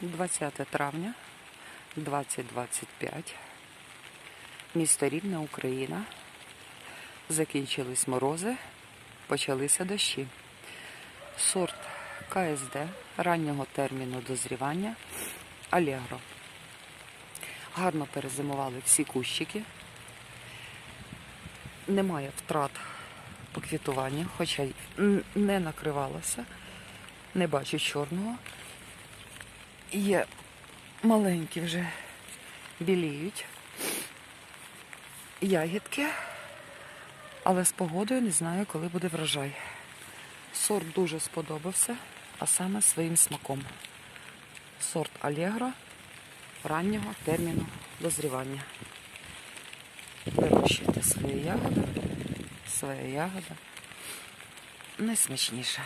20 травня 2025. Місто Рівне, Україна. Закінчились морози, почалися дощі. Сорт КСД раннього терміну дозрівання Алегро. Гарно перезимували всі кущики. Немає втрат по квітуванню, хоча не накривалося. Не бачу чорного. Є маленькі вже біліють. Ягідки, але з погодою не знаю, коли буде врожай. Сорт дуже сподобався, а саме своїм смаком. Сорт Алегро раннього терміну дозрівання. Вирощуйте свої ягоди, своя ягода найсмачніша.